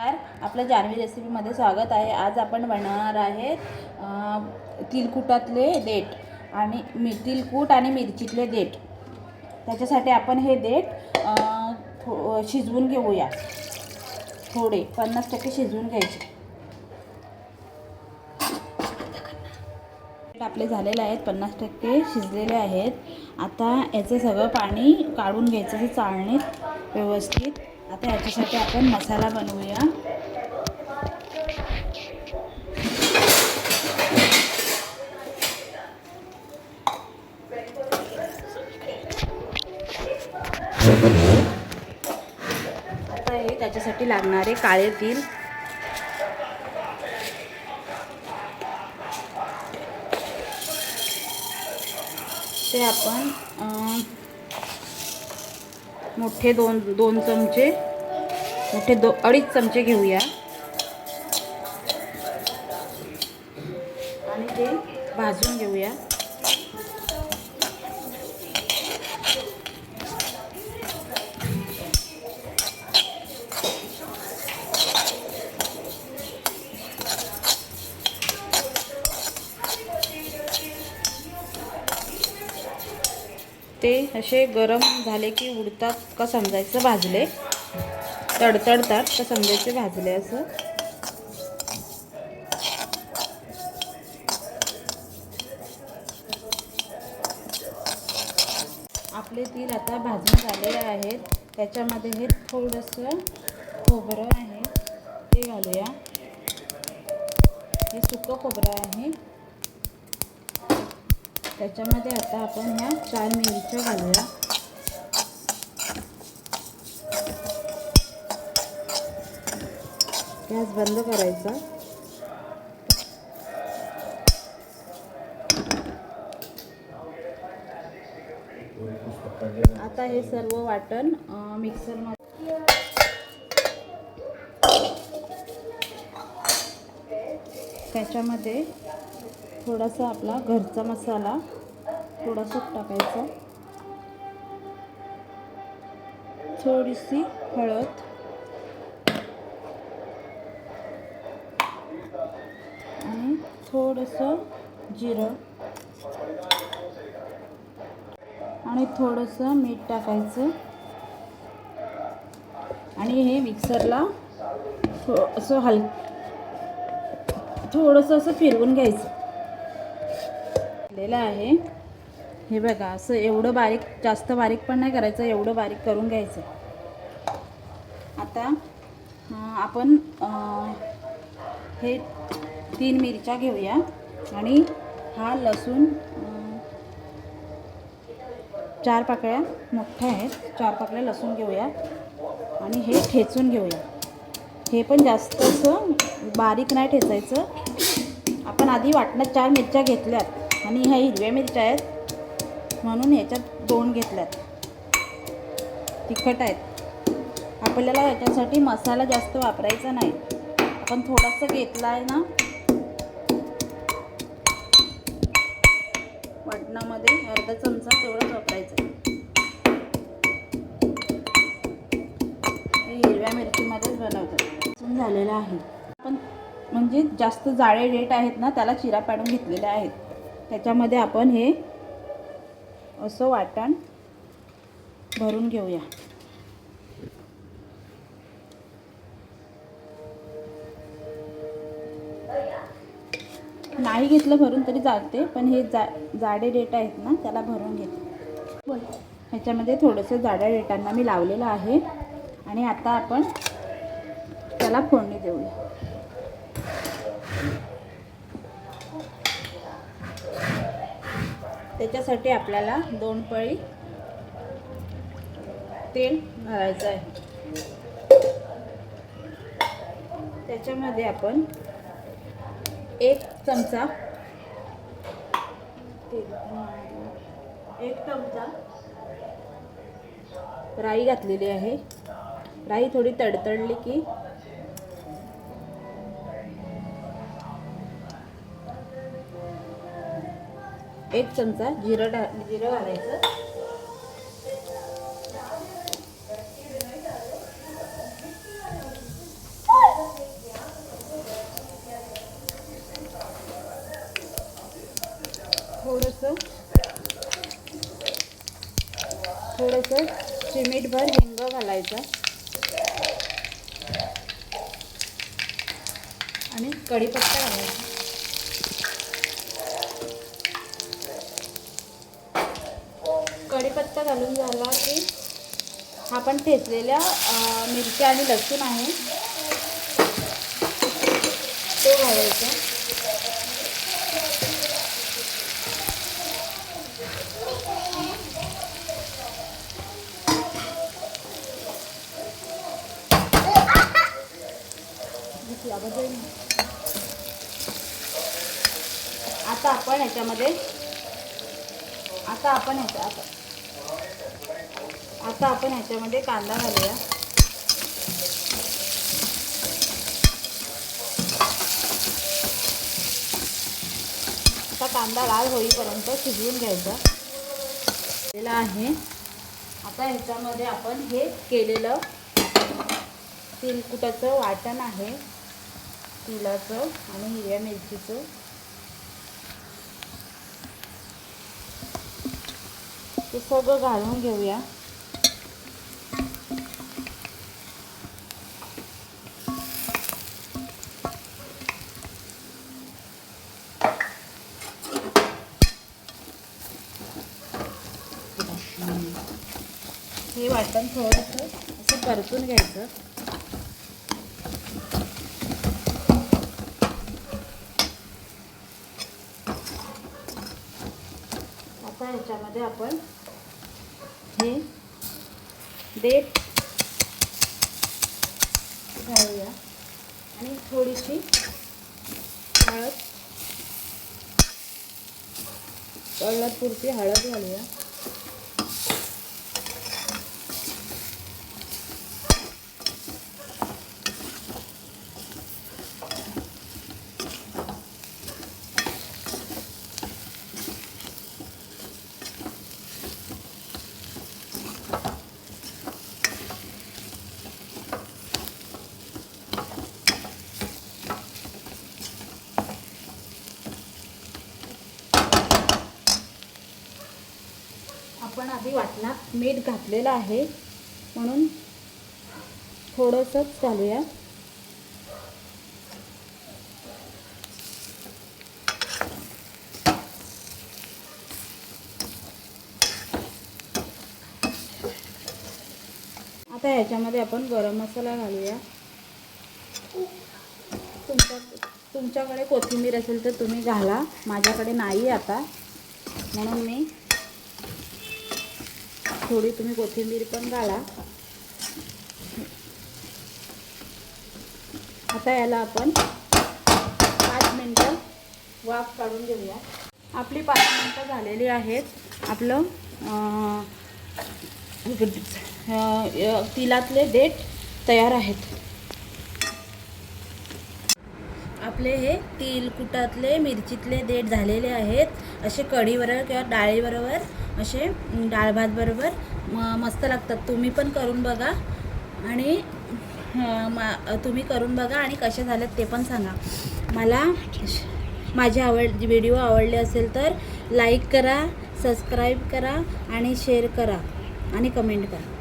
नमस्कार. आपल्या जान्हवी रेसिपीमध्ये स्वागत आहे. आज आपण बनवणार आहे तिलकुटातले देठ आणि मि तिलकूट आणि मिरचीतले देठ. त्याच्यासाठी आपण हे देठ थो शिजवून घेऊया. थोडे पन्नास टक्के शिजवून घ्यायचे. आपले झालेले आहेत पन्नास टक्के शिजलेले आहेत. आता याचं सगळं पाणी काढून घ्यायचं हे चाळणीत व्यवस्थित. आता याच्यासाठी आपण मसाला बनवूया. आता हे त्याच्यासाठी लागणारे काळे तीळ. ते आपण मोठे दोन दोन चमचे मोठे दो अडीच चमचे घेऊया. आणि ते भाजून घेऊया. ते असे गरम झाले की उडतात का समजायचं भाजले. तडतडतात का समजायचे भाजले असं. आपले तीळ आता भाजून झालेले आहेत. त्याच्यामध्ये हे थोडंसं खोबरं आहे ते घालूया. हे सुकं खोबरं आहे. त्याच्यामध्ये आता आपण ह्या चार मिरच्या घालूया. गॅस बंद करायचा. आता हे सर्व वाटण मिक्सरमध्ये. त्याच्यामध्ये थोडासा आपला घरचा मसाला थोडासा टाकायचा. थोडीशी हळद. आणि थोडंसं जिरं. आणि थोडंसं मीठ टाकायचं. आणि हे मिक्सरला थो असं हल थोडंसं असं फिरवून घ्यायचं. झालेलं आहे. हे बघा असं एवढं बारीक जास्त बारीक पण नाही करायचं एवढं बारीक करून घ्यायचं. आता आपण हे तीन मिरच्या घेऊया आणि हा लसूण चार पाकळ्या मोठ्या आहेत. चार पाकळ्या लसूण घेऊया आणि हे ठेचून घेऊया. हे पण जास्त असं बारीक नाही ठेचायचं. आपण आधी वाटणात चार मिरच्या घेतल्यात. आणि ह्या हिरव्या मिरच्या आहेत. म्हणून ह्याच्यात दोन घेतल्यात. तिखट आहेत. आपल्याला ह्याच्यासाठी मसाला जास्त वापरायचा नाही. आपण थोडासा घेतला आहे ना. वाटणामध्ये अर्धा चमचा तेवढाच वापरायचा. हे हिरव्या मिरचीमध्येच बनवतात. झालेलं आहे. पण म्हणजे जास्त जाळे रेट आहेत ना त्याला चिरा पाडून घेतलेले आहेत. त्याच्यामध्ये आपण हे असं वाटण भरून घेऊया. नाही घेतलं भरून तरी चालते पण हे जा जाडे रेट आहेत ना त्याला भरून घेते. ह्याच्यामध्ये थोडंसं जाड्या रेटांना मी लावलेलं आहे. आणि आता आपण त्याला फोडणी देऊया. त्याच्यासाठी आपल्याला दोन पळी तेल घालायचं आहे. त्याच्यामध्ये आपण एक चमचा एक चमचा राई घातलेली आहे. राई थोडी तडतडली की एक चमचा जिरं डा जिरं घालायचं. थोडंसं थोडंसं चिमीटभर हिंग घालायचा. आणि कढीपत्ता घालायचा. कढीपत्ता घालून झाला की हा पण ठेचलेल्या मिरच्या आणि लसूण आहे. तो घालायचा. आता आपण ह्याच्यामध्ये आता आपण ह्याच्या आता आपण ह्याच्यामध्ये कांदा घालूया. आता कांदा लाल होईपर्यंत शिजवून घ्यायचा. केलेला आहे. आता ह्याच्यामध्ये आपण हे केलेलं तिलकुटाचं वाटण आहे. तिलाचं आणि हिरव्या मिरचीचं. ते सगळं घालून घेऊया. वाटण थोडंसं असं परतून घ्यायचं. आता ह्याच्यामध्ये आपण हे देठ घालूया. आणि थोडीशी हळद हळदपुरती हळद घालूया. आपण आधी वाटणात मीठ घातलेलं आहे. म्हणून थोडंसंच घालूया. आता ह्याच्यामध्ये आपण गरम मसाला घालूया. तुमच्या तुमच्याकडे कोथिंबीर असेल तर तुम्ही घाला. माझ्याकडे नाही आता. म्हणून मी थोडी तुम्ही कोथिंबीर पण घाला. आता याला आपण पाच मिनटं वाफ काढून घेऊया. आपली पाच मिनटं झालेली आहेत. आपलं तिलातले देठ तयार आहेत. आपले हे तिल कुटातले मिरचीतले देठ झालेले आहेत. असे कढीबरोबर किंवा डाळीबरोबर असे डाळ भातबरोबर म मस्त लागतात. तुम्ही पण करून बघा. आणि मा तुम्ही करून बघा आणि कसे झालेत ते पण सांगा. मला माझे आवड व्हिडिओ आवडले असेल तर लाईक करा सबस्क्राईब करा आणि शेअर करा आणि कमेंट करा.